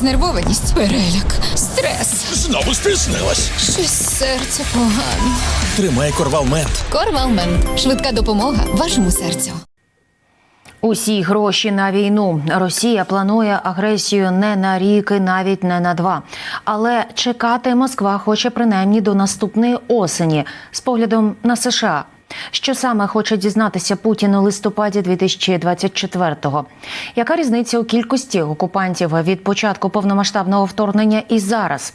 Знервованість, переляк, стрес. Знову спізнилась. Щось серце погано. Тримай корвалмент. Корвалмен. Швидка допомога вашому серцю. Усі гроші на війну. Росія планує агресію не на рік і навіть не на два. Але чекати Москва хоче принаймні до наступної осені з поглядом на США. Що саме хоче дізнатися Путін у листопаді 2024-го? Яка різниця у кількості окупантів від початку повномасштабного вторгнення і зараз?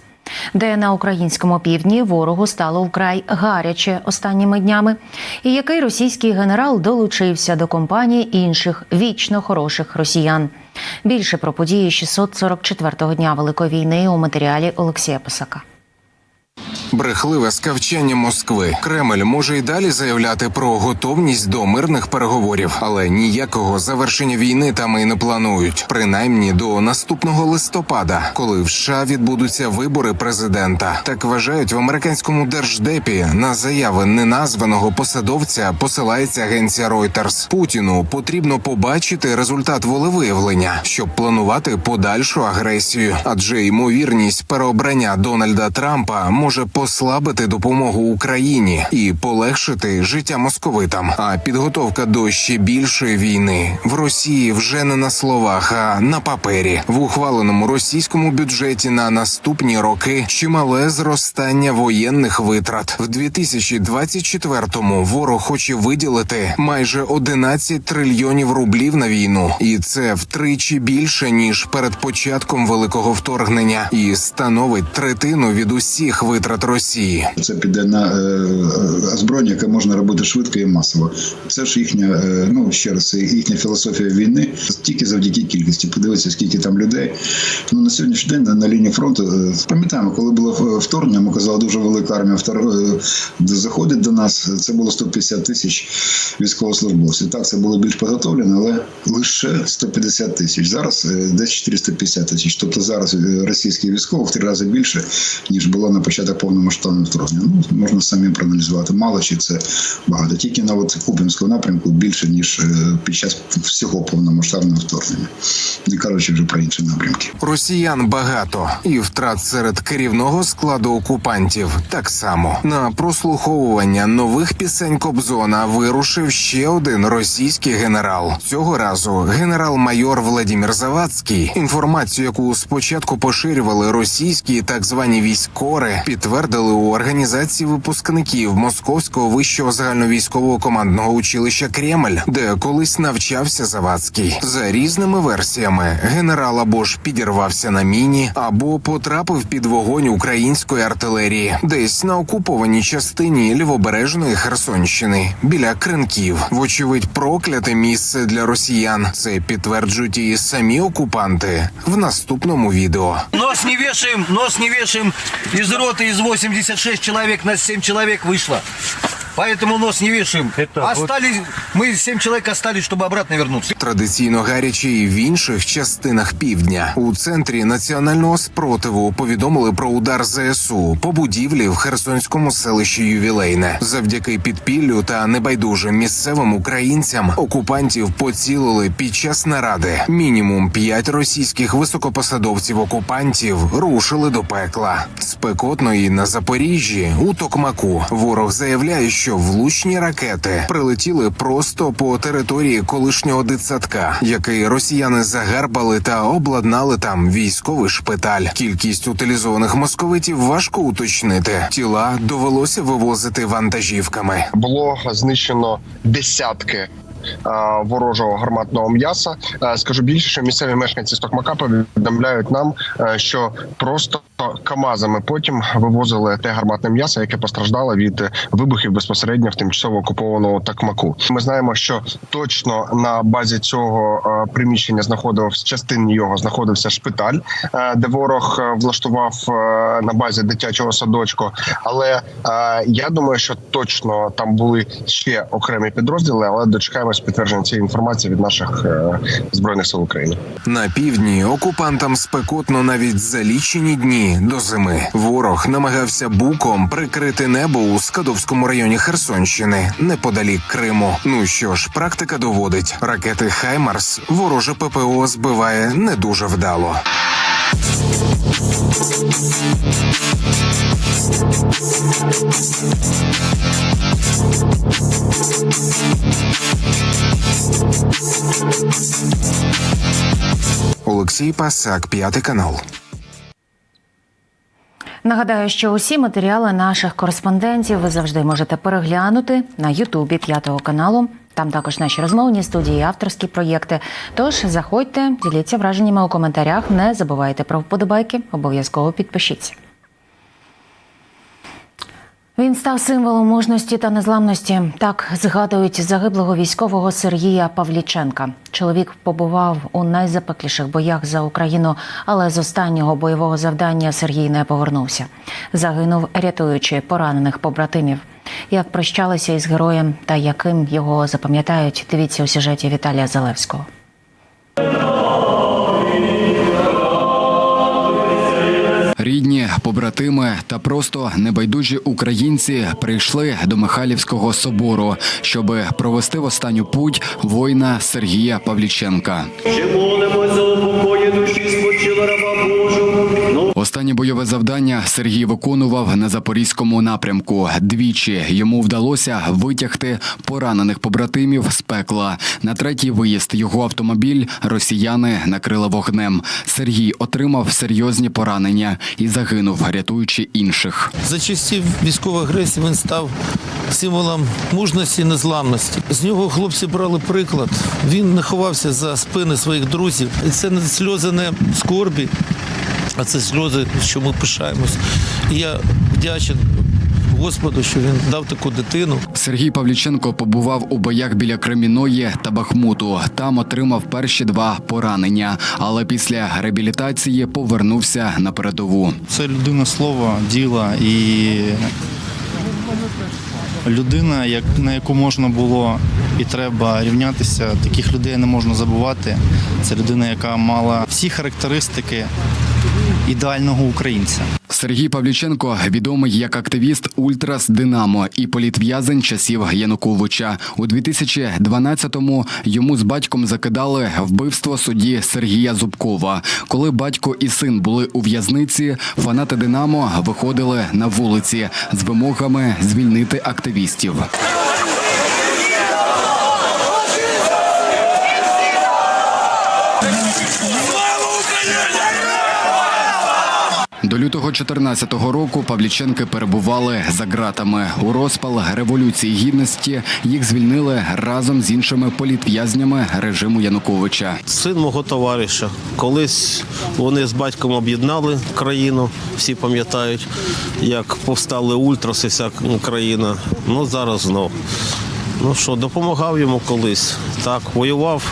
Де на українському півдні ворогу стало вкрай гаряче останніми днями, і який російський генерал долучився до компанії інших вічно хороших росіян. Більше про події 644-го дня Великої війни у матеріалі Олексія Писака. Брехливе скавчання Москви. Кремль може й далі заявляти про готовність до мирних переговорів, але ніякого завершення війни там і не планують. Принаймні до наступного листопада, коли в США відбудуться вибори президента. Так вважають в американському держдепі. На заяви неназваного посадовця посилається агенція Reuters. Путіну потрібно побачити результат волевиявлення, щоб планувати подальшу агресію, адже ймовірність переобрання Дональда Трампа може послабити допомогу Україні і полегшити життя московитам. А підготовка до ще більшої війни в Росії вже не на словах, а на папері. В ухваленому російському бюджеті на наступні роки чимале зростання воєнних витрат. В 2024-му Ворог хоче виділити майже 11 трильйонів рублів на війну, і це втричі більше ніж перед початком великого вторгнення, і становить третину від усіх витрат Росії. Це піде на е, е, озброєння, яке можна робити швидко і масово. Це ж їхня, е, ну ще раз, їхня філософія війни тільки завдяки кількості. Подивитися, скільки там людей. Ну на сьогоднішній день на, на лінії фронту пам'ятаємо, коли було вторгнення, ми казали, дуже велика армія втор- заходить до нас. Це було 150 тисяч військовослужбовців. Так, це було більш підготовлено, але лише 150 тисяч. Зараз десь 450 тисяч. Тобто зараз російських військових в три рази більше ніж було на початок повномасштабного вторгнення. Ну можна самі проаналізувати. Мало чи це багато. Тільки на от Купінському напрямку більше ніж е, під час всього повномасштабного вторгнення. Не кажучи вже про інші напрямки. Росіян багато і втрат серед керівного складу окупантів так само на прослуховування нових пісень Кобзона вирушив ще один російський генерал. Цього разу генерал-майор Владимир Завадський. Інформацію, яку спочатку поширювали російські так звані військори, підтвердили у організації випускників Московського вищого загальновійськового командного училища Кремль, де колись навчався Завадський. За різними версіями генерал або ж підірвався на міні, або потрапив під вогонь української артилерії, десь на окупованій частині лівобережної Херсонщини біля кринків. Вочевидь, прокляте місце для росіян. Це підтверджують і самі окупанти в наступному відео. Нос не вешаем, нос не вешаем. Из роты из 86 человек на 7 человек вышло Поэтому нос не вешаем. остались, мы 7 человек остались, чтобы обратно вернуться. Традиційно гаряче і в інших частинах півдня у центрі національного спротиву повідомили про удар ЗСУ по будівлі в Херсонському селищі Ювілейне. Завдяки підпіллю та небайдужим місцевим українцям окупантів поцілили під час наради. Мінімум п'ять російських високопосадовців окупантів рушили до пекла. Спекотно і на Запоріжжі у Токмаку ворог заявляє, що влучні ракети прилетіли просто по території колишнього дитсадка, який росіяни загарбали та обладнали там військовий шпиталь. Кількість утилізованих московитів важко уточнити. Тіла довелося вивозити вантажівками. було знищено десятки. Е, Ворожого гарматного м'яса Е, скажу більше, що місцеві мешканці Стокмака повідомляють нам, е, що просто камазами потім вивозили те гарматне м'ясо, яке постраждало від вибухів безпосередньо в тимчасово окупованому Такмаку. Ми знаємо, що точно на базі цього приміщення знаходився частині його знаходився шпиталь, де ворог влаштував на базі дитячого садочку. Але я думаю, що точно там були ще окремі підрозділи, але дочекаємось підтвердження цієї інформації від наших е, збройних сил України. На півдні окупантам спекотно навіть за лічені дні до зими. Ворог намагався буком прикрити небо у Скадовському районі Херсонщини неподалік Криму. Ну що ж, практика доводить, ракети Хаймарс вороже ППО збиває не дуже вдало. Олексій Пасак, п'ятий канал. Нагадаю, що усі матеріали наших кореспондентів ви завжди можете переглянути на Ютубі п'ятого каналу. Там також наші розмовні студії, авторські проєкти. Тож заходьте, діліться враженнями у коментарях. Не забувайте про вподобайки, обов'язково підпишіться. Він став символом мужності та незламності. Так згадують загиблого військового Сергія Павліченка. Чоловік побував у найзапекліших боях за Україну, але з останнього бойового завдання Сергій не повернувся. Загинув, рятуючи поранених побратимів. Як прощалися із героєм та яким його запам'ятають, дивіться у сюжеті Віталія Залевського. Рідні, побратими та просто небайдужі українці прийшли до Михайлівського собору, щоб провести в останню путь воїна Сергія Павліченка. Ще молимось за упокої душі спочила раба Божого. Останнє бойове завдання Сергій виконував на запорізькому напрямку. Двічі йому вдалося витягти поранених побратимів з пекла. На третій виїзд його автомобіль росіяни накрили вогнем. Сергій отримав серйозні поранення і загинув, рятуючи інших. За часів військової агресії він став символом мужності і незламності. З нього хлопці брали приклад. Він не ховався за спини своїх друзів. І це не сльози не скорбі, а це сльози, що ми пишаємось. І я вдячен Господу, що він дав таку дитину. Сергій Павліченко побував у боях біля Креміної та Бахмуту. Там отримав перші два поранення, але після реабілітації повернувся на передову. Це людина слова, діла і людина, як, на яку можна було і треба рівнятися. Таких людей не можна забувати. Це людина, яка мала всі характеристики ідеального українця. Сергій Павліченко відомий як активіст Ультрас Динамо і політв'язень часів Януковича. У 2012-му йому з батьком закидали вбивство судді Сергія Зубкова. Коли батько і син були у в'язниці, фанати Динамо виходили на вулиці з вимогами звільнити активістів. До лютого 14-го року Павліченки перебували за ґратами. У розпал революції гідності їх звільнили разом з іншими політв'язнями режиму Януковича. Син мого товариша. Колись вони з батьком об'єднали країну. Всі пам'ятають, як повстали ультраси, вся країна. Ну зараз знов. Ну що, допомагав йому колись. Так, воював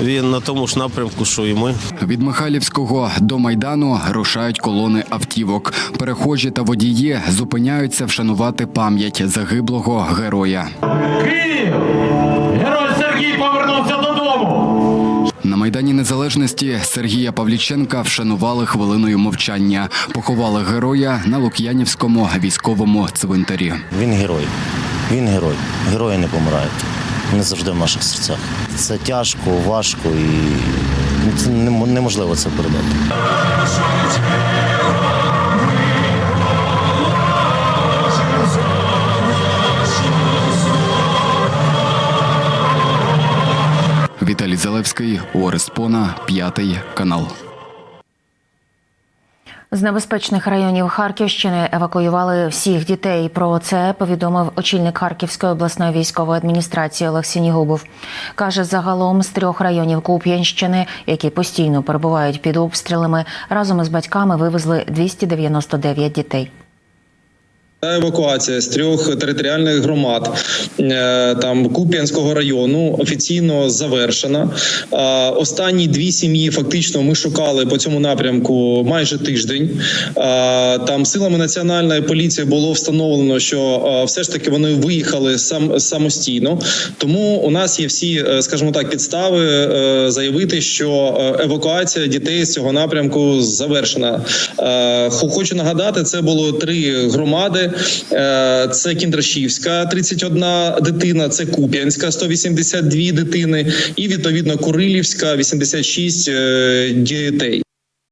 він на тому ж напрямку, що і ми. Від Михайлівського до майдану рушають колони автівок. Перехожі та водії зупиняються вшанувати пам'ять загиблого героя. Київ! Герой Сергій повернувся додому. На майдані незалежності Сергія Павліченка вшанували хвилиною мовчання. Поховали героя на Лук'янівському військовому цвинтарі. Він герой. Він герой. Герої не помирають. Вони завжди в наших серцях. Це тяжко, важко і ну, це неможливо це передати. Віталій Залевський, Орес Пона, п'ятий канал. З небезпечних районів Харківщини евакуювали всіх дітей. Про це повідомив очільник Харківської обласної військової адміністрації Олексій Нігубов. Каже, загалом з трьох районів Куп'янщини, які постійно перебувають під обстрілами, разом із батьками вивезли 299 дітей. Евакуація з трьох територіальних громад е, там Куп'янського району офіційно завершена. Е, Останні дві сім'ї фактично ми шукали по цьому напрямку майже тиждень. Е, Там силами національної поліції було встановлено, що все ж таки вони виїхали сам самостійно. Тому у нас є всі, скажімо так, підстави заявити, що евакуація дітей з цього напрямку завершена. Хочу нагадати, це було три громади. Е, Це Кіндрашівська, 31 дитина, це Куп'янська, 182 дитини, і відповідно Курилівська, 86 е, дітей.